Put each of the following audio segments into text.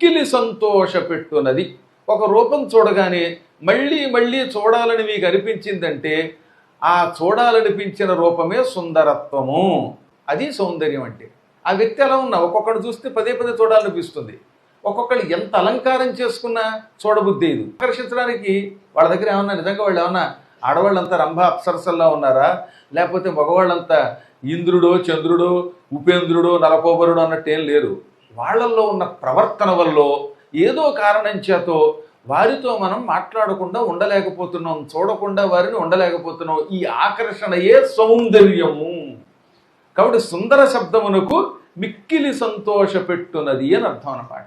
మిక్కిలి సంతోషపెట్టునది ఒక రూపం చూడగానే మళ్ళీ మళ్ళీ చూడాలని మీకు అనిపించిందంటే ఆ చూడాలనిపించిన రూపమే సుందరత్వము. అది సౌందర్యం అంటే. ఆ వ్యక్తి ఎలా ఉన్నా ఒక్కొక్కడు చూస్తే పదే పదే చూడాలనిపిస్తుంది. ఒక్కొక్కరు ఎంత అలంకారం చేసుకున్నా చూడబుద్ధి ఇది ఆకర్షించడానికి వాళ్ళ దగ్గర ఏమన్నా నిజంగా వాళ్ళు ఏమన్నా ఆడవాళ్ళంతా రంభ అప్సరసల్లా ఉన్నారా? లేకపోతే మగవాళ్ళంతా ఇంద్రుడో చంద్రుడో ఉపేంద్రుడో నలకోబరుడో అన్నట్టు ఏం లేరు. వాళ్ళల్లో ఉన్న ప్రవర్తన వల్ల ఏదో కారణం చేతో వారితో మనం మాట్లాడకుండా ఉండలేకపోతున్నాం చూడకుండా వారిని ఉండలేకపోతున్నాం. ఈ ఆకర్షణయే సౌందర్యము. కాబట్టి సుందర శబ్దమునకు మిక్కిలి సంతోషపెట్టునది అని అర్థం అన్నమాట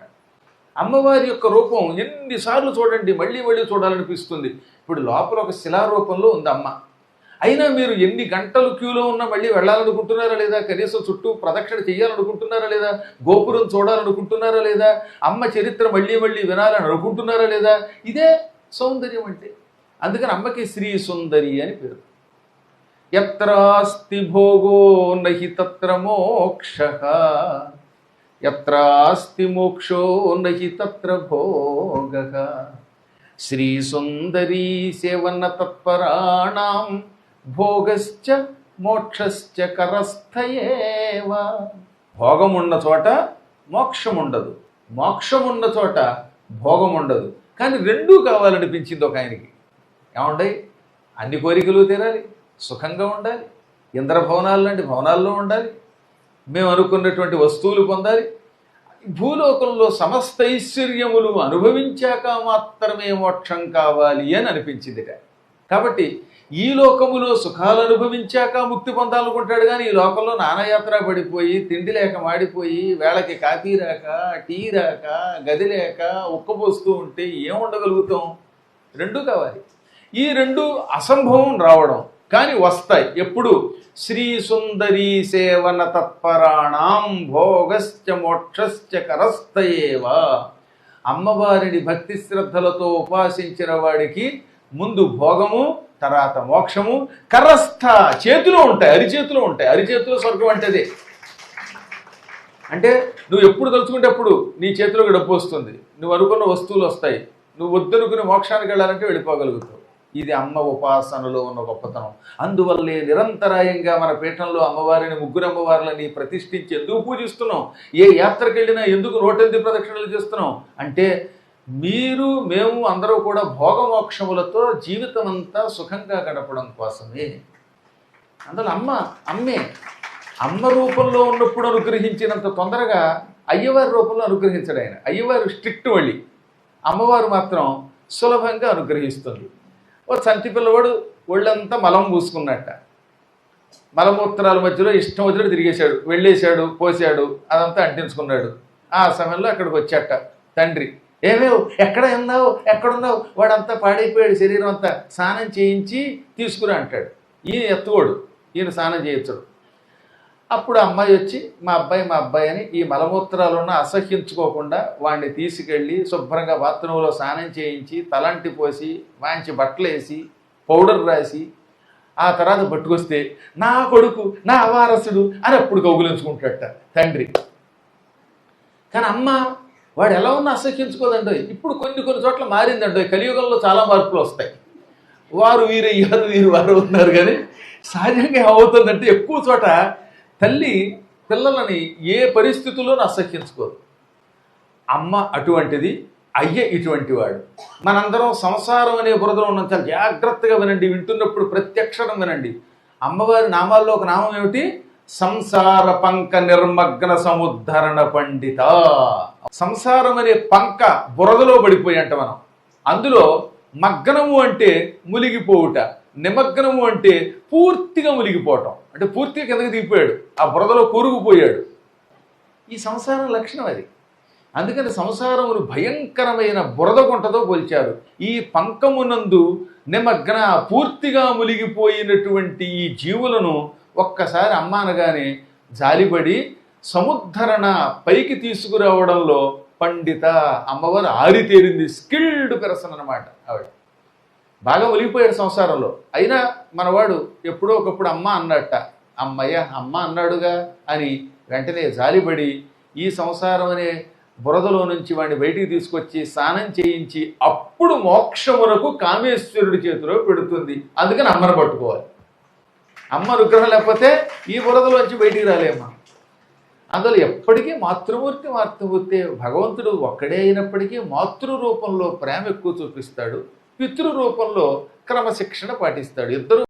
అమ్మవారి యొక్క రూపం ఎన్నిసార్లు చూడండి మళ్ళీ మళ్ళీ చూడాలనిపిస్తుంది. ఇప్పుడు లోపల ఒక శిలారూపంలో ఉంది అమ్మ. అయినా మీరు ఎన్ని గంటలు క్యూలో ఉన్నా మళ్ళీ వెళ్ళాలనుకుంటున్నారా లేదా? కనీసం చుట్టూ ప్రదక్షిణ చేయాలనుకుంటున్నారా లేదా? గోపురం చూడాలనుకుంటున్నారా లేదా? అమ్మ చరిత్ర మళ్ళీ మళ్ళీ వినాలని అనుకుంటున్నారా లేదా? ఇదే సౌందర్యం అంటే. అందుకని అమ్మకి శ్రీ సుందరి అని పేరు. ఎత్రాస్తి భోగో నహి తత్ర మోక్ష. ఎత్రాస్తి మోక్షో నహి తత్ర భోగ. శ్రీ సుందరీ సేవన తత్పరాణం భోగశ్చ మోక్షశ్చ కరస్థయేవ. ఉన్న చోట మోక్షం ఉండదు మోక్షం ఉన్న చోట భోగం ఉండదు కానీ రెండూ కావాలనిపించింది ఒక ఆయనకి. ఏమండీ? అన్ని కోరికలు తీరాలి. సుఖంగా ఉండాలి. ఇంద్రభవనాలు లాంటి భవనాల్లో ఉండాలి. మేము అనుకున్నటువంటి వస్తువులు పొందాలి. భూలోకంలో సమస్త ఐశ్వర్యములు అనుభవించాక మాత్రమే మోక్షం కావాలి అని అనిపించిందిట. కాబట్టి ఈ లోకములో సుఖాలు అనుభవించాక ముక్తి పొందాలనుకుంటాడు కానీ ఈ లోకంలో నానాయాత్ర పడిపోయి తిండి లేక మాడిపోయి వేళకి కాఫీ రాక టీ రాక గది లేక ఉక్కపోస్తూ ఉంటే ఏం ఉండగలుగుతాం? రెండు కావాలి. ఈ రెండు అసంభవం రావడం. కానీ వస్తాయి. ఎప్పుడు? శ్రీ సుందరీ సేవన తత్పరాణం భోగశ్చ మోక్షశ్చ కరస్థయేవ. అమ్మవారిని భక్తి శ్రద్ధలతో ఉపాసించిన వాడికి ముందు భోగము తర్వాత మోక్షము కరస్థ చేతిలో ఉంటాయి అరిచేతిలో ఉంటాయి. అరిచేతిలో స్వర్గం అంటే అదే అంటే నువ్వు ఎప్పుడు తలుచుకుంటే అప్పుడు నీ చేతిలోకి డబ్బు వస్తుంది. నువ్వు అనుకున్న వస్తువులు వస్తాయి. నువ్వు వద్దనుకుని మోక్షానికి వెళ్ళాలంటే వెళ్ళిపోగలుగుతావు. ఇది అమ్మ ఉపాసనలో ఉన్న గొప్పతనం. అందువల్లే నిరంతరాయంగా మన పీఠంలో అమ్మవారిని ముగ్గురు అమ్మవార్లని ప్రతిష్ఠించి ఎందుకు పూజిస్తున్నాం. ఏ యాత్రకు వెళ్ళినా ఎందుకు నూటెనిమిది ప్రదక్షిణలు చేస్తున్నాం? అంటే మీరు మేము అందరూ కూడా భోగమోక్షములతో జీవితం అంతా సుఖంగా గడపడం కోసమే. అందులో అమ్మ అమ్మే అమ్మ రూపంలో ఉన్నప్పుడు అనుగ్రహించినంత తొందరగా అయ్యవారి రూపంలో అనుగ్రహించడు ఆయన. అయ్యవారు స్ట్రిక్ట్ వళ్ళి అమ్మవారు మాత్రం సులభంగా అనుగ్రహిస్తుంది. ఓ చంటి పిల్లవాడు ఒళ్ళంతా మలం పూసుకున్నట్ట. మలమూత్రాల మధ్యలో ఇష్టం వచ్చినట్టు తిరిగేశాడు. వెళ్ళేశాడు పోసాడు అదంతా అంటించుకున్నాడు. ఆ సమయంలో అక్కడికి వచ్చాట తండ్రి. ఏమేవు ఎక్కడ ఉన్నావు ఎక్కడున్నావు? వాడంతా పాడైపోయాడు శరీరం అంతా స్నానం చేయించి తీసుకురా అంటాడు. ఈయన ఎత్తుకోడు ఈయన స్నానం చేయించడు. అప్పుడు అమ్మాయి వచ్చి మా అబ్బాయి మా అబ్బాయి అని ఈ మలమూత్రాలున్న అసహ్యించుకోకుండా వాడిని తీసుకెళ్ళి శుభ్రంగా బాత్రూంలో స్నానం చేయించి తలంటి పోసి మంచి బట్టలు వేసి పౌడర్ రాసి ఆ తర్వాత పట్టుకొస్తే నా కొడుకు నా వారసుడు అని అప్పుడు కౌగులించుకుంటాడట తండ్రి. కానీ అమ్మ వాడు ఎలా ఉన్నా అసహించుకోదండి ఇప్పుడు కొన్ని కొన్ని చోట్ల మారిందండి కలియుగంలో చాలా మార్పులు వస్తాయి. వారు వీరయ్యారు వీరు వారు ఉన్నారు కానీ సహజంగా ఏమవుతుందంటే ఎక్కువ చోట తల్లి పిల్లలని ఏ పరిస్థితుల్లోనూ అసహ్యించుకోదు. అమ్మ అటువంటిది అయ్య ఇటువంటి వాడు. మనందరం సంసారం అనే బురదలో ఉన్నాం. చాలా జాగ్రత్తగా వినండి. వింటున్నప్పుడు ప్రత్యక్షణం వినండి. అమ్మవారి నామాల్లో ఒక నామం ఏమిటి? సంసార పంక నిర్మగ్న సముద్ధరణ పండిత. సంసారం అనే పంక బురదలో పడిపోయి అంట మనం. అందులో మగ్నము అంటే మునిగిపోవుట నిమగ్నము అంటే పూర్తిగా మునిగిపోవటం అంటే పూర్తిగా కిందకి దిగిపోయాడు. ఆ బురదలో కూరుకుపోయాడు. ఈ సంసారం లక్షణం అది. అందుకని సంసారమును భయంకరమైన బురదకుంటతో పోల్చారు. ఈ పంకమునందు నిమగ్న పూర్తిగా మునిగిపోయినటువంటి ఈ జీవులను ఒక్కసారి అమ్మ అనగానే జాలిపడి సముద్ధరణ పైకి తీసుకురావడంలో పండిత అమ్మవారు ఆరితేరింది స్కిల్డ్ పెర్సన్ అనమాట ఆవిడ. బాగా ఒలిగిపోయాడు సంసారంలో. అయినా మనవాడు ఎప్పుడో ఒకప్పుడు అమ్మ అన్నట్ట అమ్మయ్య అమ్మ అన్నాడుగా అని వెంటనే జాలిపడి ఈ సంసారం అనే బురదలో నుంచి వాడిని బయటికి తీసుకొచ్చి స్నానం చేయించి అప్పుడు మోక్షమునకు కామేశ్వరుడి చేతిలో పెడుతుంది. అందుకని అమ్మను పట్టుకోవాలి. అమ్మ అనుగ్రహం లేకపోతే ఈ బురదలోంచి బయటికి రాలేమ్మా. అందులో ఎప్పటికీ మాతృమూర్తి మాతృమూర్తి భగవంతుడు ఒక్కడే అయినప్పటికీ మాతృ రూపంలో ప్రేమ ఎక్కువ చూపిస్తాడు పితృ రూపంలో క్రమశిక్షణ పాటిస్తాడు. ఇద్దరు